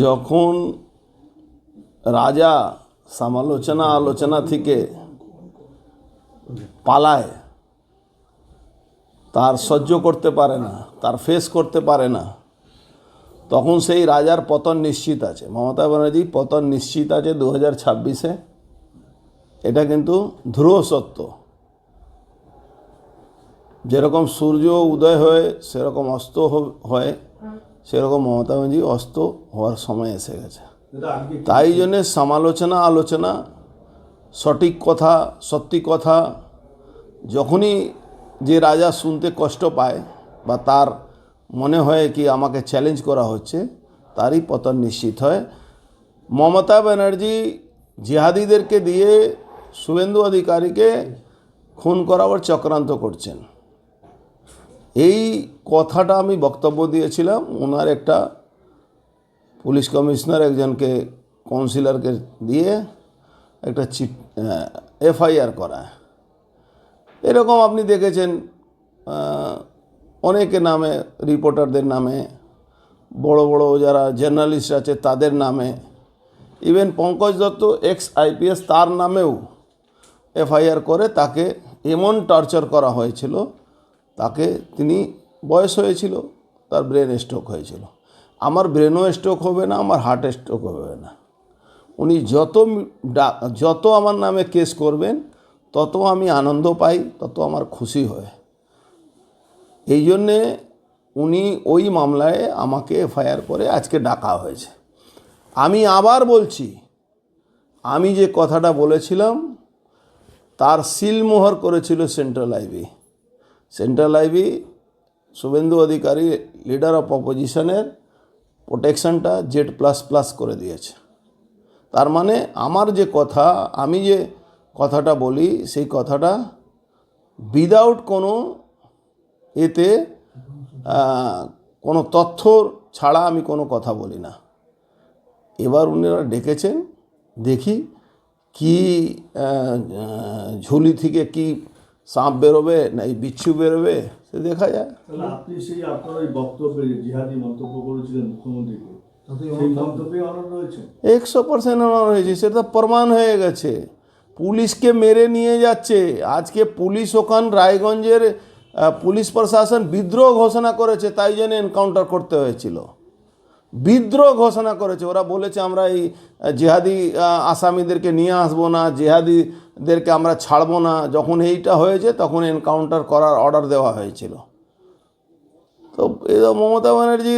যখন রাজা সমালোচনা আলোচনা থেকে পালায়, তার সহ্য করতে পারে না, তার ফেস করতে পারে না, তখন সেই রাজার পতন নিশ্চিত আছে। মমতা ব্যানার্জি পতন নিশ্চিত আছে দু হাজার ছাব্বিশে। এটা কিন্তু ধ্রুব সত্য। যেরকম সূর্য উদয় হয়, সেরকম অস্ত হয়। সেরকম মমতা ব্যানার্জি অস্ত হওয়ার সময় এসে গেছে। তাই জন্যে সমালোচনা আলোচনা সঠিক কথা সত্যি কথা যখনই যে রাজা শুনতে কষ্ট পায় বা তার মনে হয় কি আমাকে চ্যালেঞ্জ করা হচ্ছে তারই পতন নিশ্চিত হয়। মমতা ব্যানার্জি জিহাদিদেরকে দিয়ে শুভেন্দু অধিকারীকে খুন করাবার চক্রান্ত করছেন। এই কথাটা আমি বক্তব্য দিয়েছিলাম। ওনার একটা পুলিশ কমিশনার একজনকে, কাউন্সিলরকে দিয়ে একটা চিট এফআইআর করা। এরকম আপনি দেখেছেন অনেকে নামে, রিপোর্টারদের নামে, বড় বড় যারা জার্নালিস্ট আছে তাদের নামে। Even Pankaj Dutta ex IPS তার নামেও এফআইআর করে তাকে এমন টর্চার করা হয়েছিল তাকে তিনি বয়স হয়েছিল, তার ব্রেন স্ট্রোক হয়েছিল। আমার ব্রেনও স্ট্রোক হবে না, আমার হার্ট স্ট্রোক হবে না। উনি যত যত আমার নামে কেস করবেন, তত আমি আনন্দ পাই, তত আমার খুশি হয়। এই জন্যে উনি ওই মামলায় আমাকে এফআইআর করে আজকে ডাকা হয়েছে। আমি আবার বলছি, আমি যে কথাটা বলেছিলাম, তার সিলমোহর করেছিল central IB central IB Suvendu Adhikari leader of অপোজিশনের প্রোটেকশনটা জেড প্লাস প্লাস করে দিয়েছে। তার মানে আমার যে কথা, আমি যে কথাটা বলি, সেই কথাটা উইদাউট কোনো এতে কোনো তথ্য ছাড়া আমি কোনো কথা বলি না। এবার উনারা ডেকেছেন, দেখি কি ঝুলি থেকে কি সাপ বেরোবে না এই বিচ্ছু বেরোবে সে দেখা যায়। তাহলে আপনি সেই আপনার ওই বক্তব্যে জিহাদি মন্তব্য করেছিলেন মুখ্যমন্ত্রীকে একশো পার্সেন্ট অনার হয়েছে সেটা প্রমাণ হয়ে গেছে। পুলিশকে মেরে নিয়ে যাচ্ছে। আজকে পুলিশ ওখান রায়গঞ্জের পুলিশ প্রশাসন বিদ্রোহ ঘোষণা করেছে তাই জন্য এনকাউন্টার করতে হয়েছিল। বিদ্রোহ ঘোষণা করেছে। ওরা বলেছে আমরা এই জেহাদি আসামিদেরকে নিয়ে আসব না জেহাদিদেরকে আমরা ছাড়বো না। যখন এইটা হয়েছে তখন এনকাউন্টার করার অর্ডার দেওয়া হয়েছিল। তো এ তো মমতা ব্যানার্জি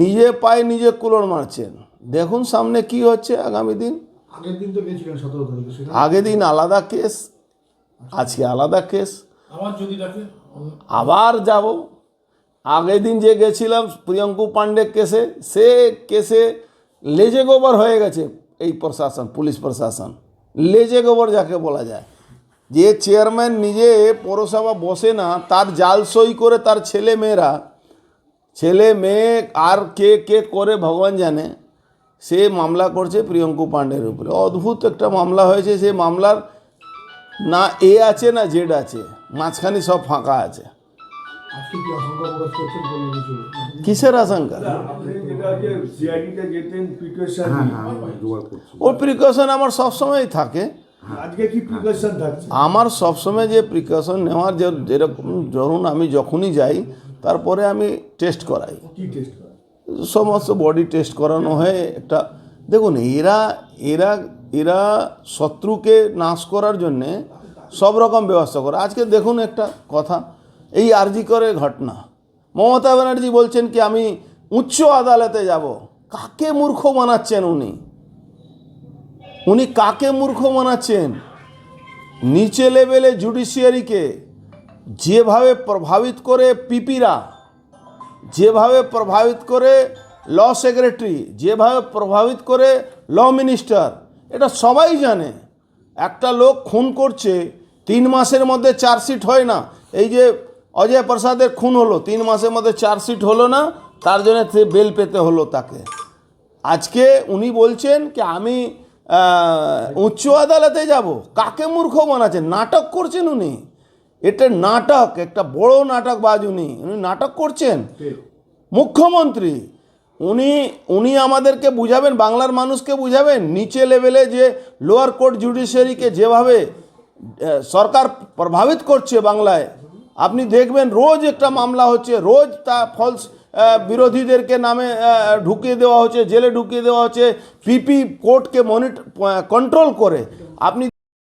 নিজে পায়ে নিজে কুলোর মারছেন। দেখুন সামনে কি হচ্ছে আগামী দিন। আগের দিন আলাদা কেস আজকে আলাদা কেস। আবার আবার যাব। আগের দিন যে গেছিলাম প্রিয়ঙ্কু পাণ্ডে কেসে সে কেসে লেজে গোবর হয়ে গেছে এই প্রশাসন পুলিশ প্রশাসন। লেজে গোবর যাকে বলা যায়। যে চেয়ারম্যান নিজে পৌরসভা বসে না, তার জাল সই করে তার ছেলে মেয়েরা, ছেলে মেয়ে আর কে কে করে ভগবান জানে, সে মামলা করছে প্রিয়ঙ্কু পাণ্ডের উপরে। অদ্ভুত একটা মামলা হয়েছে সেই মামলার না এ আছে না জেড আছে, মাঝখানে সব ফাঁকা আছে। কিসের আশঙ্কা? যেতেন প্রিকশন ওর প্রিকশন আমার সবসময় থাকে। আজকে কি প্রিকশন থাকছে? আমার সবসময় যে প্রিকশন নেওয়ার যে যেরকম ধরুন আমি যখনই যাই তারপরে আমি টেস্ট করাই। কি টেস্ট করা সমস্ত বডি টেস্ট করানো হয় একটা দেখুন এরা এরা এরা শত্রুকে নাশ করার জন্যে সব রকম ব্যবস্থা করে। আজকে দেখুন একটা কথা এই আরজি করে ঘটনা। মমতা ব্যানার্জি বলছেন কি, আমি উচ্চ আদালতে যাব। কাকে মূর্খ বানাচ্ছেন উনি? উনি কাকে মূর্খ বানাচ্ছেন? নিচে লেভেলে জুডিশিয়ারিকে যেভাবে প্রভাবিত করে পিপিরা, যেভাবে প্রভাবিত করে ল সেক্রেটারি, যেভাবে প্রভাবিত করে ল মিনিস্টার, এটা সবাই জানে। একটা লোক খুন করছে, তিন মাসের মধ্যে চার্জশিট হয় না। এই যে অজয় প্রসাদের খুন হলো তিন মাসের মধ্যে চার্জশিট হলো না তার জন্য সে বেল পেতে হলো তাকে। আজকে উনি বলছেন কি আমি উচ্চ আদালতে যাব। কাকে মূর্খ বানাচ্ছেন? নাটক করছেন উনি। এটা নাটক একটা বড় নাটক বাজ উনি। উনি নাটক করছেন। মুখ্যমন্ত্রী। উনি উনি আমাদেরকে বুঝাবেন বাংলার মানুষকে বুঝাবেন নিচে লেভেলে যে লোয়ার কোর্ট জুডিশিয়ারিকে যেভাবে সরকার প্রভাবিত করছে বাংলায় আপনি দেখবেন রোজ একটা মামলা হচ্ছে, রোজ তা ফলস বিরোধীদেরকে নামে ঢুকিয়ে দেওয়া হচ্ছে, জেলে ঢুকিয়ে দেওয়া হচ্ছে পিপি কোর্টকে মনিট কন্ট্রোল করে। আপনি